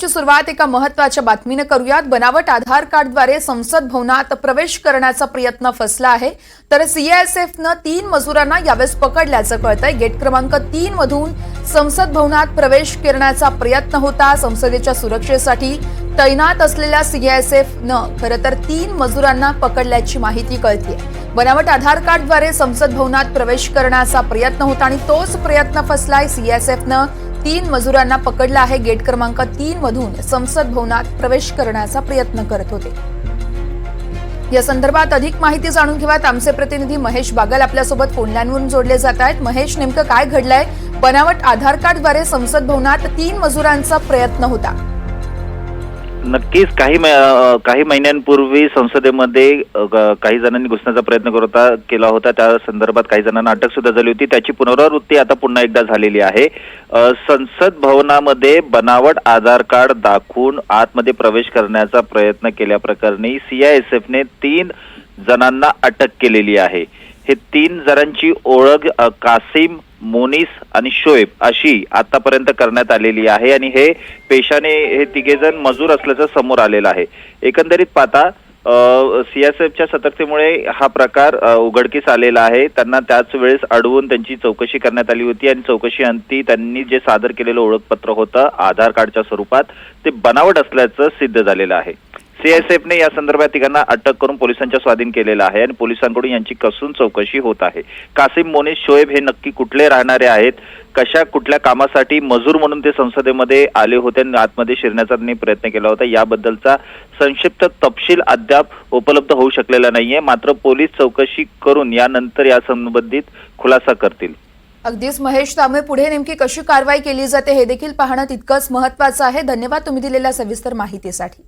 ची सुरुवात एका महत्त्वाच्या बातमीनं करूयात. बनावट आधार कार्डद्वारे संसद भवनात प्रवेश करण्याचा प्रयत्न फसला आहे. तर सीएसएफनं तीन मजुरांना यावेळेस पकडल्याचं कळतंय. गेट क्रमांक तीन मधून संसद भवनात प्रवेश करण्याचा प्रयत्न होता. संसदेच्या सुरक्षेसाठी तैनात असलेल्या सीआयएसएफनं खरं तर तीन मजुरांना पकडल्याची माहिती कळतीये. बनावट आधार कार्डद्वारे संसद भवनात प्रवेश करण्याचा प्रयत्न होता आणि तोच प्रयत्न फसलाय सीएसएफनं तीन मजुरांना पकडलं आहे गेट क्रमांक तीन मधून संसद भवनात प्रवेश करण्याचा प्रयत्न करत होते. या संदर्भात अधिक माहिती जाणून घेऊयात. आमचे प्रतिनिधी महेश बागल आपल्यासोबत फोनलाईनवरून जोडले जात आहेत. महेश नेमकं काय घडलंय? बनावट आधार कार्डद्वारे संसद भवनात तीन मजुरांचा प्रयत्न होता. नक्कीच काही मै- काही महिन्यांपूर्वी संसदेमध्ये ग- काही जणांनी घुसण्याचा प्रयत्न करत केला होता. त्या संदर्भात काही जणांना अटक सुद्धा झाली होती. त्याची पुनरावृत्ती आता पुन्हा एकदा झालेली आहे. संसद भवनामध्ये बनावट आधार कार्ड दाखवून आतमध्ये प्रवेश करण्याचा प्रयत्न केल्याप्रकरणी सीआयएसएफने तीन जणांना अटक केलेली आहे. हे तीन जणांची ओळख कासिम मोनिस आणि शोएब अशी आतापर्यंत करण्यात आलेली आहे आणि हे पेशाने हे तिघेजण मजूर असल्याचं समोर आलेलं आहे. एकंदरीत पाहता सीएसएफच्या सतर्कतेमुळे हा प्रकार उघडकीस आलेला आहे. त्यांना त्याच वेळेस अडवून त्यांची चौकशी करण्यात आली होती आणि चौकशी अंती त्यांनी जे सादर केलेलं ओळखपत्र होतं आधार कार्डच्या स्वरूपात ते बनावट असल्याचं सिद्ध झालेलं आहे. सीएसएफने या संदर्भात तिघांना अटक करून पोलिसांच्या स्वाधीन केलेलं आहे आणि पोलिसांकडून यांची कसून चौकशी होत आहे. कासिम मोने शोएब हे नक्की कुठले राहणारे आहेत? कशा कुठल्या कामासाठी मजूर म्हणून ते संसदेमध्ये आले होते आणि आतमध्ये शिरण्याचा त्यांनी प्रयत्न केला होता? याबद्दलचा संक्षिप्त तपशील अद्याप उपलब्ध होऊ शकलेला नाहीये. मात्र पोलीस चौकशी करून यानंतर या संबंधित खुलासा करतील. अगदीच. महेश त्यामुळे पुढे नेमकी कशी कारवाई केली जाते हे देखील पाहणं तितकंच महत्वाचं आहे. धन्यवाद तुम्ही दिलेल्या सविस्तर माहितीसाठी.